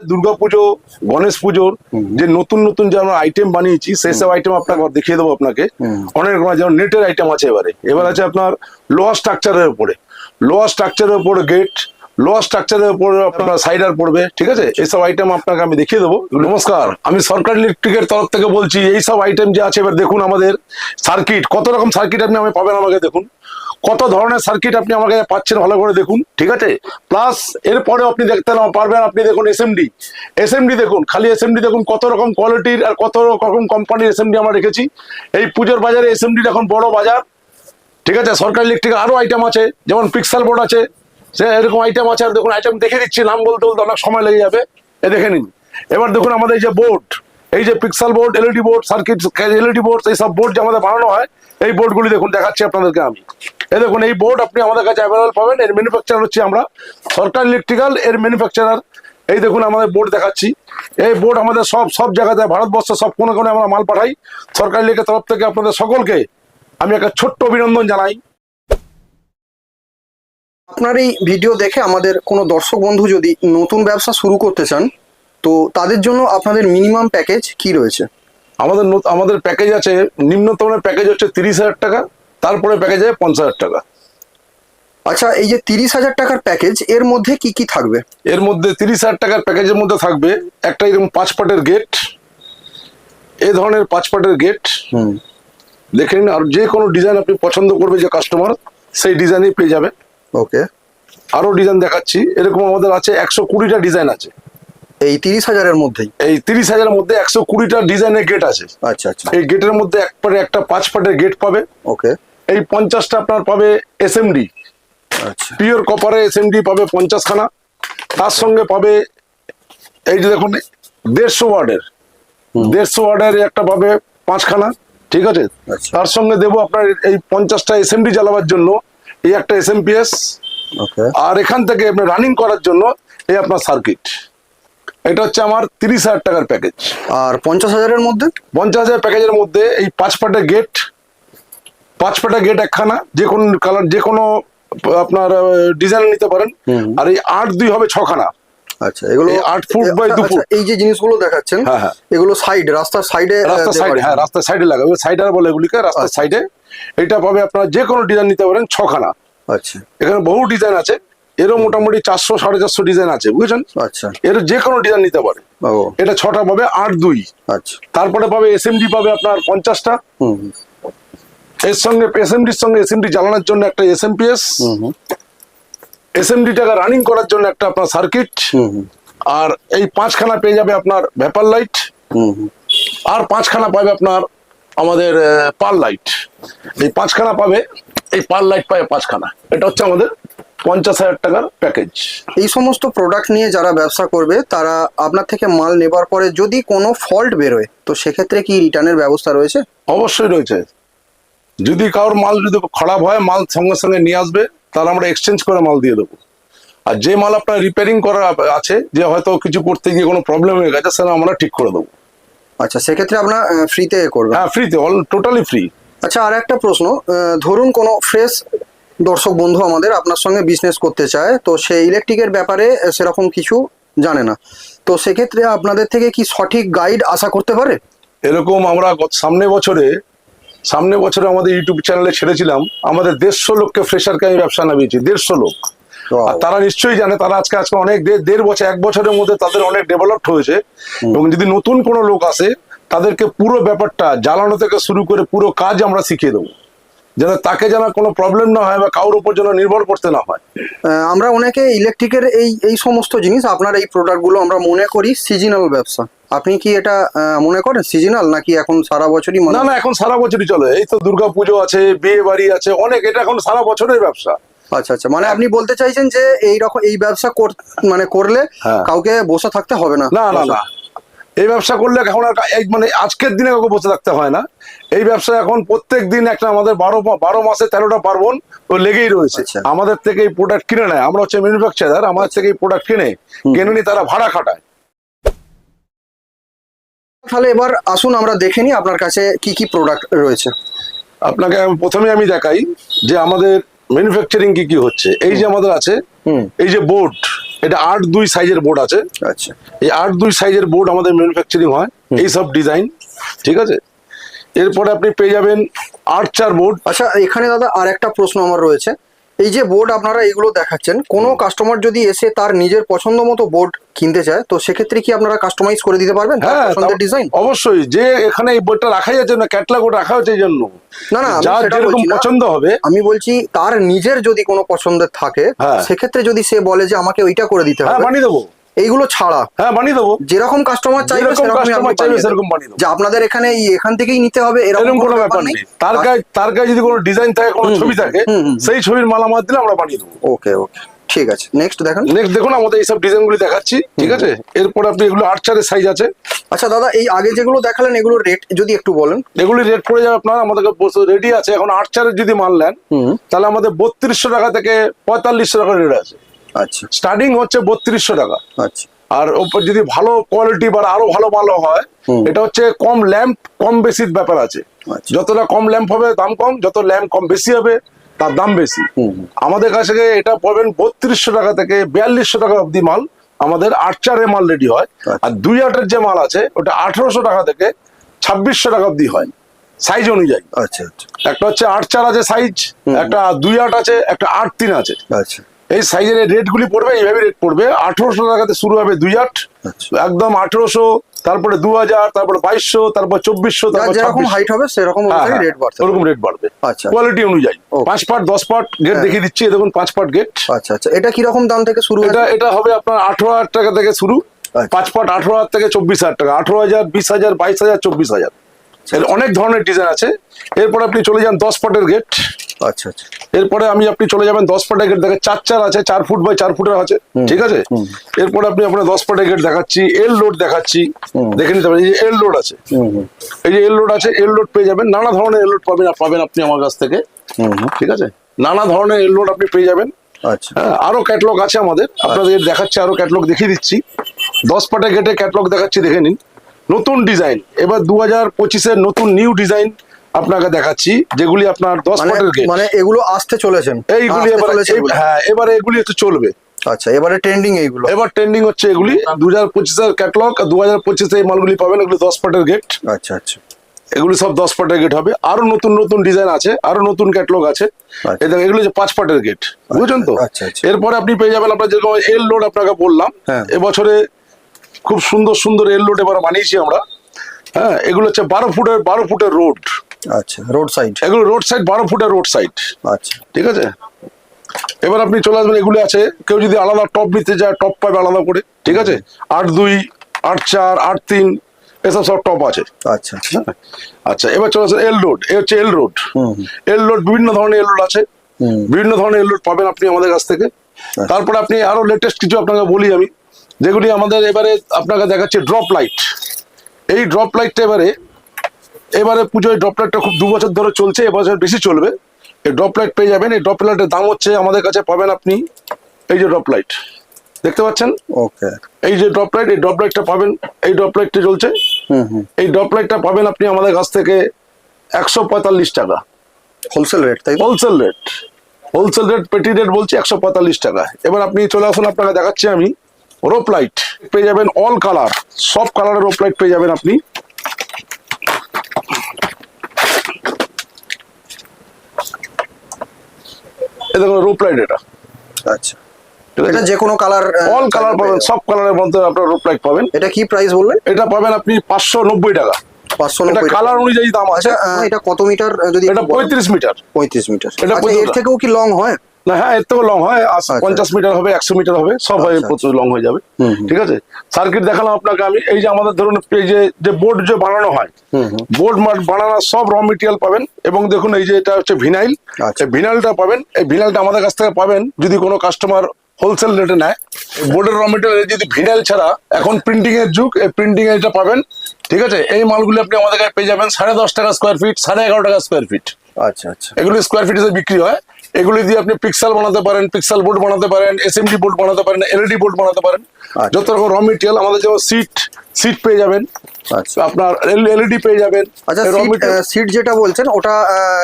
দুর্গাপুজো গণেশ পুজোর যে নতুন নতুন যে আমরা আইটেম বানিয়েছি সেই সব আইটেম আপনাকে দেখিয়ে দেবো আপনাকে। অনেক রকম যেমন নেটের আইটেম আছে এবারে। এবার আছে আপনার লোয়ার স্ট্রাকচারের উপরে। লোয়ার স্ট্রাকচারের উপরে গেট লোয়ার স্ট্রাকচারের উপরে আপনার সাইডার পড়বে ঠিক আছে? এইসব আইটেম আপনাকে আমি দেখিয়ে দেবো। নমস্কার আমি সরকার ইলেকট্রিকের তরফ থেকে বলছি এই সব আইটেম যে আছে এবার দেখুন আমাদের সার্কিট কত রকম সার্কিট আপনি আমি পাবেন আমাকে দেখুন। কত ধরনের সার্কিট আপনি আমাকে পাচ্ছেন ভালো করে দেখুন, ঠিক আছে? প্লাস এরপরে আপনি দেখতে পারবেন, আপনি দেখুন এসএমডি এসএমডি দেখুন, খালি এসএমডি দেখুন, কত রকম কোয়ালিটির আর কত রকম কোম্পানির এসএমডি আমরা রেখেছি। এই পুজোর বাজারে এসএমডি এখন বড় বাজার, ঠিক আছে? সরকার ইলেকট্রিক আরও আইটেম আছে, যেমন পিক্সেল বোর্ড আছে, সে এরকম আইটেম আছে, আর দেখুন আইটেম দেখে দিচ্ছি, নাম বলতে বলতে অনেক সময় লেগে যাবে। এ দেখে নিন। এবার দেখুন আমাদের যে বোর্ড এই যে pixel board LED board circuit LED board এই সব বোর্ড যে আমাদের বানানো হয়, এই বোর্ডগুলি দেখুন, দেখাচ্ছি আপনাদেরকে আমি। এই দেখুন, এই বোর্ড আপনি আমাদের কাছে অ্যাভেলেবল পাবেন। এর ম্যানুফ্যাকচার হচ্ছে আমরা সরকার ইলেকট্রিক্যাল এর ম্যানুফ্যাকচারার এই দেখুন, আমাদের বোর্ড দেখাচ্ছি। এই বোর্ড আমাদের সব সব জায়গাতে, ভারতবর্ষ সব কোনো কোনো আমরা মাল পাঠাই। সরকার ইলেকট্রিকের তরফ থেকে আপনাদের সকলকে আমি একটা ছোট্ট অভিনন্দন জানাই। আপনার এই ভিডিও দেখে আমাদের কোনো দর্শক বন্ধু যদি নতুন ব্যবসা শুরু করতে চান তো তাদের জন্য আপনাদের মিনিমাম প্যাকেজ কি রয়েছে? আমাদের আমাদের প্যাকেজ আছে নিম্নতমের প্যাকেজ হচ্ছে তিরিশ হাজার টাকা তারপরে প্যাকেজ আছে পঞ্চাশ হাজার টাকা। আচ্ছা এই যে তিরিশ হাজার টাকার প্যাকেজ এর মধ্যে কি কি থাকবে? এর মধ্যে তিরিশ হাজার টাকার প্যাকেজের মধ্যে থাকবে একটা এরকম পাঁচ পাটের গেট এ ধরনের পাঁচ পাটের গেট হুম। দেখে নিন আর যে কোনো ডিজাইন আপনি পছন্দ করবে যে কাস্টমার সেই ডিজাইনই পেয়ে যাবে। ওকে আরও ডিজাইন দেখাচ্ছি এরকম আমাদের আছে একশো কুড়িটা ডিজাইন আছে। এই তিরিশ হাজারের মধ্যেই? এই তিরিশ হাজারের মধ্যে একশো কুড়িটা ডিজাইনের গেট আছে। আচ্ছা আচ্ছা। এই গেটের মধ্যে একবারে একটা পাঁচ পাটের গেট পাবে। ওকে। এই পঞ্চাশটা আপনার পাবে এস এসএমডি আচ্ছা। পিওর কপারে এস এসএমডি পাবে পঞ্চাশ খানা তার সঙ্গে পাবে এই যে দেখুন দেড়শো ওয়ার্ডের। দেড়শো ওয়ার্ডের একটা পাবে পাঁচখানা ঠিক আছে? আচ্ছা। তার সঙ্গে দেবো আপনার এই পঞ্চাশটা এসএমডি চালাবার জন্য এই একটা এসএমপিএস ওকে। আর এখান থেকে রানিং করার জন্য এই আপনার সার্কিট এটা হচ্ছে আমার তিরিশ হাজার টাকার প্যাকেজ আর পঞ্চাশ হাজারের মধ্যে? পঞ্চাশ হাজার প্যাকেজের মধ্যে এই পাঁচ পাটা গেট পাঁচ পাটা গেট একখানা যে কোনো কালার যে কোনো আপনার ডিজাইন নিতে পারেন। আর এই আট দুই হবে ছখানা। আচ্ছা এগুলো আট ফুট by দু আচ্ছা, ফুট। এই যে জিনিসগুলো দেখাচ্ছেন হ্যাঁ, হ্যাঁ। এগুলো সাইড রাস্তার সাইডে রাস্তার সাইডে হ্যাঁ রাস্তার সাইডে লাগাবে। সাইডার বলে এগুলিকে রাস্তার আচ্ছা। সাইডে এটা পাবে আপনার যে কোনো ডিজাইন নিতে পারেন ছখানা। আচ্ছা। এখানে বহু ডিজাইন আছে। এরও মোটামুটি চারশো সাড়ে চারশো ডিজাইন আছে বুঝেছেন? আচ্ছা। এর যে কোনো ডিজাইন নিতে পারে। এটা ছটা পাবে আট দুই। আচ্ছা। তারপরে পাবে এসএমডি পাবে আপনার পঞ্চাশটা। এর সঙ্গে এসএমডির সঙ্গে এসএমডি চালানোর জন্য একটা এসএমপিএস এসএমডিটাকে রানিং করার জন্য একটা আপনার সার্কিট আর এই পাঁচখানা পেয়ে যাবে আপনার ভ্যাপার লাইট আর পাঁচখানা পাবে আপনার আমাদের পার লাইট এই পাঁচখানা পাবে এই পার লাইট পাবে পাঁচখানা। এটা হচ্ছে আমাদের পঞ্চাশ হাজার টাকার প্যাকেজ এই সমস্ত প্রোডাক্ট নিয়ে যারা ব্যবসা করবে তারা আপনার থেকে মাল নেবার পরে যদি কোনো ফল্ট বেরোয় তো সেক্ষেত্রে কি রিটার্নের ব্যবস্থা রয়েছে? অবশ্যই রয়েছে। যদি কারোর মাল যদি খারাপ হয় মাল সঙ্গে সঙ্গে নিয়ে আসবে তাহলে আমরা এক্সচেঞ্জ করে মাল দিয়ে দেবো। আর যে মাল আপনার রিপেয়ারিং করা আছে যে হয়তো কিছু করতে গিয়ে কোনো প্রবলেম হয়ে গেছে সেটা আমরা ঠিক করে দেবো। আচ্ছা সেক্ষেত্রে আপনার ফ্রিতে করবেন? হ্যাঁ ফ্রিতে অল টোটালি ফ্রি আচ্ছা আর একটা প্রশ্ন ধরুন কোনো ফ্রেশ দর্শক বন্ধু আমাদের আপনার সঙ্গে বিজনেস করতে চায় তো সে ইলেকট্রিকের ব্যাপারে সেরকম কিছু জানে না। তো সেক্ষেত্রে আপনাদের থেকে কি সঠিক গাইড আশা করতে পারে? এরকম আমরা গত- সামনে বছরে সামনে বছরে আমাদের ইউটিউব চ্যানেলে ছেড়েছিলাম আমাদের দেড়শো লোককে ফ্রেশারকে আমি ব্যবসা নামিয়েছি দেড়শো লোক। আর তারা নিশ্চয়ই জানে তারা আজকে আজকে অনেক দেড় বছর এক বছরের মধ্যে তাদের অনেক ডেভেলপড হয়েছে। এবং যদি নতুন কোনো লোক আসে তাদেরকে পুরো ব্যাপারটা জ্বালানো থেকে শুরু করে পুরো কাজ আমরা শিখিয়ে দেবো। যেন তাকে যেন কোনো প্রবলেম না হয় বা কারোর উপর যেন নির্ভর করতে না হয়। আমরা অনেকে ইলেকট্রিকের এই এই সমস্ত জিনিস আপনার এই প্রোডাক্টগুলো আমরা মনে করি সিজনাল ব্যবসা। আপনি কি এটা মনে করেন সিজনাল নাকি এখন সারা বছরই মনে না না এখন সারা বছরই চলে। এই তো দুর্গা পুজো আছে বিয়ে বাড়ি আছে অনেক এটা এখন সারা বছরের ব্যবসা। আচ্ছা আচ্ছা মানে আপনি বলতে চাইছেন যে এই রকম এই ব্যবসা মানে করলে হ্যাঁ। কাউকে বসে থাকতে হবে না? না না না। এই ব্যবসা করলে এখন আর এই মানে আজকের দিনে কাউকে বসে থাকতে হয় না। এই ব্যবসা এখন প্রত্যেক দিন একটা আমাদের বারো বারো মাসে তেরোটা পার্বণ ও লেগেই রয়েছে। আচ্ছা। আমাদের থেকে এই প্রোডাক্ট কিনে নেয়। আমরা হচ্ছে ম্যানুফ্যাকচারার আমাদের থেকে এই প্রোডাক্ট কিনে কিনে নিয়ে তারা ভাড়া খাটায়। তাহলে এবার আসুন আমরা দেখে নিই আপনার কাছে কি কি প্রোডাক্ট রয়েছে। আপনাকে আমি প্রথমে আমি দেখাই যে আমাদের ম্যানুফ্যাকচারিং কি কি হচ্ছে। এই যে আমাদের আছে এই যে বোর্ড এটা আট দুই সাইজের বোর্ড আছে। আচ্ছা। এই আট দুই সাইজের বোর্ড আমাদের ম্যানুফ্যাকচারিং হয়। এই সব ডিজাইন ঠিক আছে? এরপরে আপনি পেয়ে যাবেন আট চার বোর্ড আচ্ছা এখানে দাদা আর একটা প্রশ্ন আমার রয়েছে। এই যে বোর্ড আপনারা এগুলো দেখাচ্ছেন কোনো কাস্টমার যদি এসে তার নিজের পছন্দ মতো বোর্ড কিনতে চায় তো সেক্ষেত্রে কি আপনারা কাস্টমাইজ করে দিতে পারবেন হ্যাঁ ডিজাইন অবশ্যই যে এখানে এই বোর্ডটা রাখা যাচ্ছে না ক্যাটলগ রাখা হচ্ছে এই জন্য। না না আমি যার যেরকম পছন্দ হবে। আমি বলছি তার নিজের যদি কোনো পছন্দের থাকে হ্যাঁ। সেক্ষেত্রে যদি সে বলে যে আমাকে ওইটা করে দিতে হ্যাঁ হবে বানিয়ে দেবো। এইগুলো ছাড়া। হ্যাঁ বানিয়ে দেবো। যেরকম কাস্টমার চাইবে কাস্টমার চাইবে সেরকম বানিয়ে দেবো। যে আপনাদের এখানে এই এখান থেকেই নিতে হবে এরকম কোনো ব্যাপার নেই। তার কাছে তার কাছে যদি কোনো ডিজাইন থাকে কোনো ছবি থাকে। সেই ছবির মাল আমার দিলে আমরা বানিয়ে দেবো। ওকে ওকে। ঠিক আছে। নেক্সট দেখেন। নেক্সট দেখুন আমাদের এইসব ডিজাইনগুলি দেখাচ্ছি ঠিক আছে? এরপর আপনি এগুলো আট চারের সাইজ আছে। আচ্ছা দাদা এই আগে যেগুলো দেখালেন এগুলোর রেট যদি একটু বলেন। এগুলি রেট পড়ে যাবে আপনার আমাদের রেডি আছে। এখন আট চারের যদি মাল নেন তাহলে আমাদের বত্রিশশো টাকা থেকে পঁয়তাল্লিশশো টাকা রেট আছে। আচ্ছা। স্টার্টিং হচ্ছে বত্রিশশো টাকা। আচ্ছা। আর ওপর যদি ভালো কোয়ালিটি বা আরও ভালো ভালো হয় এটা হচ্ছে কম ল্যাম্প কম বেশির ব্যাপার আছে। আচ্ছা। যতটা কম ল্যাম্প হবে দাম কম যত ল্যাম্প কম বেশি হবে তার দাম বেশি। আমাদের কাছে এটা পাবেন বত্রিশশো টাকা থেকে বিয়াল্লিশশো টাকা অবধি মাল। আমাদের আট চারে মাল রেডি হয়। আচ্ছা। আর দুই আটের যে মাল আছে ওটা আঠারোশো টাকা থেকে ছাব্বিশশো টাকা অবধি হয়। সাইজ অনুযায়ী। আচ্ছা আচ্ছা। একটা হচ্ছে আট চার আছে সাইজ একটা দুই আট আছে একটা আট তিন আছে। আচ্ছা। এই সাইজের রেট গুলি পড়বে এইভাবে রেট পড়বে। আঠারোশো টাকাতে শুরু হবে দুই আট আচ্ছা। একদম আঠারোশো তারপরে দু হাজার তারপরে বাইশশো তারপর চব্বিশশো যার যেরকম হাইট হবে সেরকম হ্যাঁ, অনুযায়ী হ্যাঁ, রেট বাড়তে ওরকম রেট বাড়বে। আচ্ছা। কোয়ালিটি অনুযায়ী. পাঁচ পাট দশ পাট গেট হ্যাঁ। দেখিয়ে দিচ্ছি দেখুন পাঁচ পাট গেট আচ্ছা আচ্ছা। এটা কীরকম দাম থেকে শুরু এটা হয় এটা হবে আপনার আঠারো হাজার টাকা থেকে শুরু। আচ্ছা। পাঁচ পাট আঠারো হাজার থেকে চব্বিশ হাজার টাকা। আঠারো হাজার বিশ হাজার বাইশ হাজার চব্বিশ হাজার। অনেক ধরনের ডিজাইন আছে। এরপর আপনি চলে যান দশ পাটের গেট আচ্ছা আচ্ছা। এরপরে আমি আপনি চলে যাবেন দশ পাটের গেট দেখেন চার চার আছে চার ফুট বাই চার ফুটের আছে ঠিক আছে? এরপরে আপনি আপনার দশ পাটের গেট দেখাচ্ছি এল লোড দেখাচ্ছি দেখে নিতে পারেন এই যে এল লোড আছে। এই যে এল লোড আছে এল লোড পেয়ে যাবেন নানা ধরনের এল লোড পাবেন পাবেন আপনি আমার কাছ থেকে ঠিক আছে? নানা ধরনের এল লোড আপনি পেয়ে যাবেন। আচ্ছা। হ্যাঁ আরও ক্যাটলগ আছে আমাদের আপনাদের দেখাচ্ছি আরও ক্যাটলগ দেখিয়ে দিচ্ছি। দশ পাটের গেটে ক্যাটলগ দেখাচ্ছি দেখে নিন। নতুন ডিজাইন এবার দু হাজার পঁচিশের নতুন নিউ ডিজাইন আপনাকে দেখাচ্ছি যেগুলি আপনার দশ মানে পাটের গেট মানে এগুলো আসতে চলেছেন। এইগুলি এবার হ্যাঁ এবারে এগুলি একটু চলবে। আচ্ছা এবারে ট্রেন্ডিং এইগুলো। এবার ট্রেন্ডিং হচ্ছে এগুলি। দু হাজার পঁচিশের ক্যাটলগ দু হাজার পঁচিশে এই মালগুলি পাবেন এগুলি দশ পাটের গেট আচ্ছা আচ্ছা। এগুলি সব দশ পাটের গেট হবে। আরও নতুন নতুন ডিজাইন আছে আরও নতুন ক্যাটলগ আছে। আচ্ছা। এগুলি হচ্ছে পাঁচ পাটের গেট বুঝছেন তো? আচ্ছা, আচ্ছা। এরপরে আপনি পেয়ে যাবেন আপনার যেরকম এল লোড আপনাকে বললাম হ্যাঁ। এবছরে খুব সুন্দর সুন্দর এল লোড এবার বানিয়েছি আমরা। হ্যাঁ এগুলো হচ্ছে বারো ফুটের বারো ফুটের রোড আচ্ছা রোড সাইড এগুলো রোড সাইড বারো ফুটের রোড সাইড আচ্ছা। ঠিক আছে? এবার আপনি চলে আসবেন এগুলো আছে কেউ যদি আলাদা টপ নিতে চায় টপ পাবে আলাদা করে। ঠিক আছে? আট দুই আট চার আট তিন এসব সব টপ আছে। আচ্ছা। আচ্ছা আচ্ছা এবার চলে আসেন এল রোড এ হচ্ছে এল রোড। এল রোড বিভিন্ন ধরনের এল রোড আছে। বিভিন্ন ধরনের এল রোড পাবেন আপনি আমাদের কাছ থেকে। তারপরে আপনি আরও লেটেস্ট কিছু আপনাকে বলি আমি। যেগুলি আমাদের এবারে আপনাকে দেখাচ্ছে ড্রপ লাইট এই ড্রপ লাইটটা এবারে এবারে পুজোয় ড্রপ লাইটটা খুব দু বছর ধরে চলছে এবছর বেশি চলবে। এই ড্রপ লাইট পেয়ে যাবেন এই ড্রপ লাইটের দাম হচ্ছে আমাদের কাছে পাবেন আপনি এই যে ড্রপ লাইট দেখতে পাচ্ছেন? ওকে এই যে ড্রপ লাইট এই ড্রপ লাইটটা পাবেন এই ড্রপ লাইটটা চলছে। হুম হুম। এই ড্রপ লাইটটা পাবেন আপনি আমাদের কাছ থেকে একশো পঁয়তাল্লিশ টাকা। হোলসেল রেট তাই হোলসেল রেট হোলসেল রেট পেটি রেট বলছি একশো পঁয়তাল্লিশ টাকা। এবার আপনি চলে আসুন আপনাকে দেখাচ্ছি আমি রোপ লাইট পেয়ে যাবেন অল কালার সব কালারের রোপ লাইট পেয়ে যাবেন আপনি। দেখুন রোপ লাইট এটা। আচ্ছা। এটা যে কোনো কালার অল কালার পাবেন সব কালারের মধ্যে আপনার রোপ লাইট পাবেন। এটা কি প্রাইস বললেন? এটা পাবেন আপনি পাঁচশো নব্বই টাকা। পাঁচশো এটা কালার অনুযায়ী দাম আছে। আচ্ছা এটা কত মিটার যদি এটা পঁয়ত্রিশ মিটার পঁয়ত্রিশ মিটার এটা আচ্ছা এর থেকেও কি লং হয়? না হ্যাঁ এর থেকেও লং হয়। আচ্ছা। পঞ্চাশ মিটার হবে একশো মিটার হবে সব হয় আচ্ছা, প্রচুর লং হয়ে যাবে। ঠিক আছে? সার্কিট দেখালাম আপনাকে আমি। এই যে আমাদের ধরুন যে বোর্ড যে বানানো হয়। বোর্ড বানানোর সব র মেটেরিয়াল পাবেন। এবং দেখুন এই যে এটা হচ্ছে ভিনাইল আচ্ছা। ভিনাইলটা পাবেন। এই ভিনাইলটা আমাদের কাছ থেকে পাবেন যদি কোনো কাস্টমার হোলসেল রেটে নেয়। বোর্ডের র মেটেরিয়াল যদি ভিনাইল ছাড়া এখন প্রিন্টিং এর যুগ এই প্রিন্টিং এর এটা পাবেন। ঠিক আছে? এই মালগুলি আপনি আমাদের কাছে পেয়ে যাবেন সাড়ে দশ টাকা স্কোয়ার ফিট সাড়ে এগারো টাকা স্কোয়ার ফিট আচ্ছা আচ্ছা। এগুলো স্কোয়ার ফিট বিক্রি হয়। এগুলি দিয়ে আপনি পিক্সেল বানাতে পারেন পিক্সেল বোর্ড বানাতে পারেন এসএমডি বোর্ড বানাতে পারেন এলইডি বোর্ড বানাতে পারেন। আচ্ছা। যত রকম র মেটেরিয়াল আমাদের যেমন সিট সিট পেয়ে যাবেন। আচ্ছা। আপনার এলইডি পেয়ে যাবেন। আচ্ছা র মেটেরিয়াল সিট যেটা বলছেন ওটা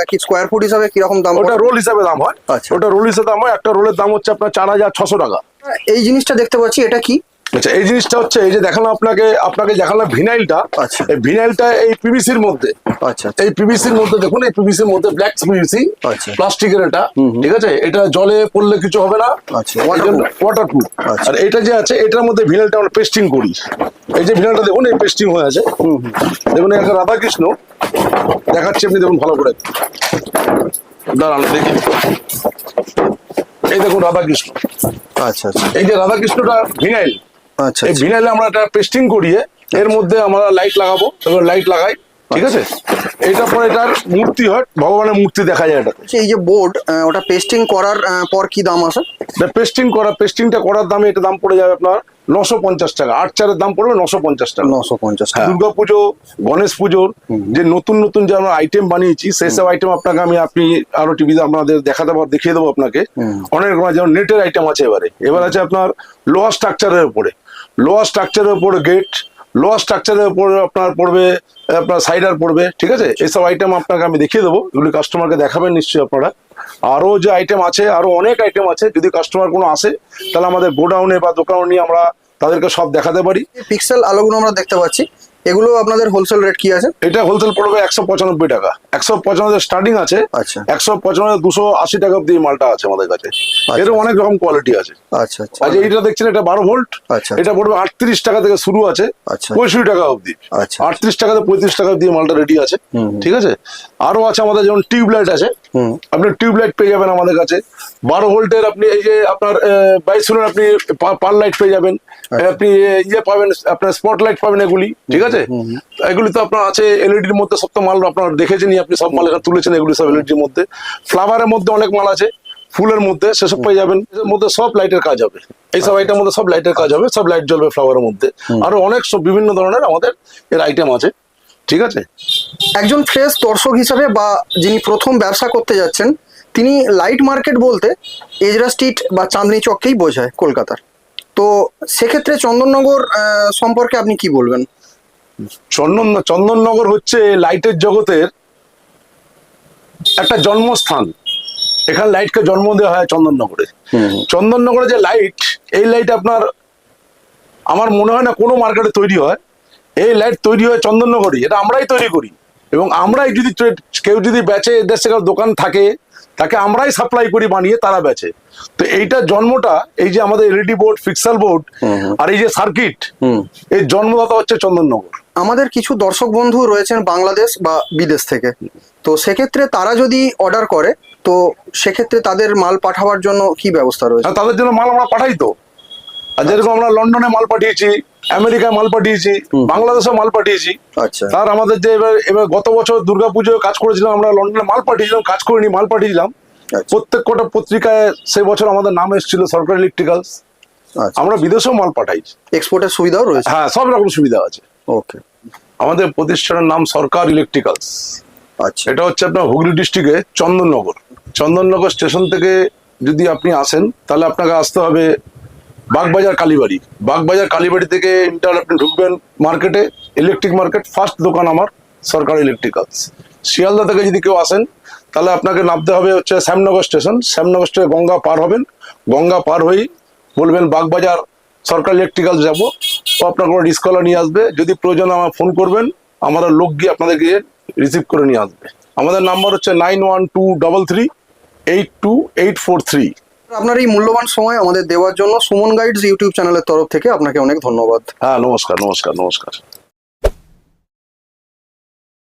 কি স্কোয়ার ফুট হিসাবে কীরকম দাম ওটা রোল হিসাবে দাম হয়। আচ্ছা। ওটা রোল হিসাবে দাম হয়। একটা রোলের দাম হচ্ছে আপনার চার হাজার ছশো টাকা। এই জিনিসটা দেখতে পাচ্ছি এটা কি? আচ্ছা এই জিনিসটা হচ্ছে এই যে দেখালাম আপনাকে আপনাকে দেখালাম ভিনাইলটা আচ্ছা। এই ভিনাইলটা এই পিভিসির মধ্যে। আচ্ছা এই পিভিসির মধ্যে দেখুন এই পিভিসির মধ্যে ব্ল্যাক পিভিসি আচ্ছা। প্লাস্টিকের এটা ঠিক আছে? এটা জলে পড়লে কিছু হবে না আচ্ছা। ওয়াটার প্রুফ আচ্ছা। আর এটা যে আছে এটার মধ্যে ভিনাইলটা আমরা পেস্টিং করি। এই যে ভিনাইলটা দেখুন এই পেস্টিং হয়ে আছে। দেখুন একটা রাধাকৃষ্ণ। দেখাচ্ছি আপনি দেখুন ভালো করে। দাঁড়ান দেখি। এই দেখুন রাধাকৃষ্ণ। আচ্ছা আচ্ছা। এই যে রাধাকৃষ্ণটা ভিনাইল আচ্ছা এই আচ্ছা। ভিনাইলে আমরা একটা পেস্টিং করিয়ে এর মধ্যে আমরা লাইট লাগাবো এবার লাইট লাগাই ঠিক আছে? এইটা পরে এটার মূর্তি হয় ভগবানের মূর্তি দেখা যায় আচ্ছা, এই যে বোর্ড ওটা পেস্টিং করার পর কি দাম আছে? পেস্টিং করা পেস্টিংটা করার দামে এটা দাম পড়ে যাবে আপনার নশো পঞ্চাশ টাকা আট চারের দাম পড়বে নশো পঞ্চাশ টাকা। নশো পঞ্চাশ হ্যাঁ। দুর্গা পুজো গণেশ পুজোর যে নতুন নতুন যে আমরা আইটেম বানিয়েছি সেই সব আইটেম আপনাকে আমি আপনি আরও টিভিতে আপনাদের দেখাতে পার দেখিয়ে দেবো আপনাকে। অনেক রকম যেমন নেটের আইটেম আছে এবারে। এবার আছে আপনার লোয়ার স্ট্রাকচারের উপরে। লোয়ার স্ট্রাকচারের উপরে গেট লোয়ার স্ট্রাকচারের উপরে আপনার পড়বে, আপনার সাইডার পড়বে, ঠিক আছে? এইসব আইটেম আপনাকে আমি দেখিয়ে দেবো, এগুলি কাস্টমারকে দেখাবেন নিশ্চয়ই আপনারা। আরও যে আইটেম আছে, আরও অনেক আইটেম আছে, যদি কাস্টমার কোনো আসে, তাহলে আমাদের গোডাউনে বা দোকানে নিয়ে আমরা তাদেরকে সব দেখাতে পারি। পিক্সেল আলোগুলো আমরা দেখতে পাচ্ছি। এগুলো আপনাদের হোলসেল রেট কি আছে? এটা হোলসেল পড়বে একশো পঁচানব্বই টাকা। একশো পঁচানব্বই স্টার্টিং আছে আচ্ছা। একশো পঁচানব্বই দুশো আশি টাকা অব্দি মালটা আছে আমাদের কাছে। এর অনেক রকম কোয়ালিটি আছে। আচ্ছা আচ্ছা। আচ্ছা এইটা দেখছেন এটা বারো ভোল্ট আচ্ছা। এটা পড়বে আটত্রিশ টাকা থেকে শুরু আছে আচ্ছা। পঁয়ষট্টি টাকা অব্দি আচ্ছা। আটত্রিশ টাকা থেকে পঁয়ত্রিশ টাকা অব্দি মালটা রেডি আছে। ঠিক আছে? আরও আছে আমাদের যেমন টিউবলাইট আছে আপনি টিউবলাইট পেয়ে যাবেন আমাদের কাছে। বারো ভোল্টের আপনি এই যে আপনার বাইশুনের আপনি পার লাইট পেয়ে যাবেন। আচ্ছা। আপনি ইয়ে পাবেন আপনার স্পট লাইট পাবেন এগুলি ঠিক আছে? এগুলি তো আপনার আছে এলইডির মধ্যে সব তো মাল আপনার দেখেছেনই আপনি সব মাল এখানে তুলেছেন এগুলি সব এলইডির মধ্যে। ফ্লাভারের মধ্যে অনেক মাল আছে ফুলের মধ্যে সেসব পেয়ে যাবেন। এর মধ্যে সব লাইটের কাজ হবে। এইসব আইটেম মধ্যে সব লাইটের কাজ হবে সব লাইট জ্বলবে ফ্লাওয়ারের মধ্যে। আরও অনেক সব বিভিন্ন ধরনের আমাদের এর আইটেম আছে। ঠিক আছে? একজন ফ্রেশ দর্শক হিসাবে বা যিনি প্রথম ব্যবসা করতে যাচ্ছেন তিনি লাইট মার্কেট বলতে এজরা স্ট্রিট বা চাঁদনি চককেই বোঝায় কলকাতার। তো সেক্ষেত্রে চন্দননগর সম্পর্কে আপনি কি বলবেন? চন্দন চন্দননগর হচ্ছে লাইটের জগতের একটা জন্মস্থান। এখানে লাইটকে জন্ম দেওয়া হয় চন্দননগরে। চন্দননগরে যে লাইট এই লাইট আপনার আমার মনে হয় না কোনো মার্কেটে তৈরি হয়। এই লাইট তৈরি হয় চন্দননগরই এটা আমরাই তৈরি করি। এবং আমরাই যদি কেউ যদি বেচে এদের সেখানে দোকান থাকে তাকে আমরাই সাপ্লাই করি বানিয়ে তারা বেচে। তো এইটা জন্মটা এই যে আমাদের এলইডি বোর্ড ফিক্সাল বোর্ড আর এই যে সার্কিট এই জন্মদাতা হচ্ছে চন্দননগর। আমাদের কিছু দর্শক বন্ধু রয়েছেন বাংলাদেশ বা বিদেশ থেকে। তো সেক্ষেত্রে তারা যদি অর্ডার করে তো সেক্ষেত্রে তাদের মাল পাঠাবার জন্য কি ব্যবস্থা রয়েছে? তাদের জন্য মাল আমরা পাঠাই তো। আর যেরকম আমরা লন্ডনে মাল পাঠিয়েছি আমেরিকায় মাল পাঠিয়েছি বাংলাদেশে মাল পাঠিয়েছি। আচ্ছা। তার আমাদের যে এবার এবার গত বছর দুর্গাপুজোয় কাজ করেছিলাম আমরা লন্ডনে মাল পাঠিয়েছিলাম কাজ করিনি মাল পাঠিয়েছিলাম। আচ্ছা। প্রত্যেক কটা পত্রিকায় সেই বছর আমাদের নাম এসেছিল সরকার ইলেকট্রিক্যালস আচ্ছা। আমরা বিদেশেও মাল পাঠাইছি। এক্সপোর্টের সুবিধাও রয়েছে? হ্যাঁ সব রকম সুবিধা আছে। ওকে আমাদের প্রতিষ্ঠানের নাম সরকার ইলেকট্রিক্যালস আচ্ছা। এটা হচ্ছে আপনার হুগলি ডিস্ট্রিক্টে চন্দননগর। চন্দননগর স্টেশন থেকে যদি আপনি আসেন তাহলে আপনাকে আসতে হবে বাগবাজার কালীবাড়ি। বাগবাজার কালীবাড়ি থেকে ইন্টার আপনি ঢুকবেন মার্কেটে ইলেকট্রিক মার্কেট ফার্স্ট দোকান আমার, সরকার ইলেকট্রিক্যালস শিয়ালদা থেকে যদি কেউ আসেন, তাহলে আপনাকে নামতে হবে হচ্ছে শ্যামনগর স্টেশন শ্যামনগর স্টেশনে গঙ্গা পার হবেন। গঙ্গা পার হয়েই বলবেন, বাগবাজার সরকার ইলেকট্রিক্যালস যাব। ও আপনার কোনো রিস্কলা নিয়ে আসবে। যদি প্রয়োজন আমার ফোন করবেন। আমাদের লোক গিয়ে আপনাদের গিয়ে রিসিভ করে নিয়ে আসবে। আমাদের নাম্বার হচ্ছে nine one two double three eight two eight four three আপনার এই মূল্যবান সময় আমাদের দেওয়ার জন্য সুমন গাইডস ইউটিউব চ্যানেলের তরফ থেকে আপনাকে অনেক ধন্যবাদ। হ্যাঁ নমস্কার নমস্কার নমস্কার।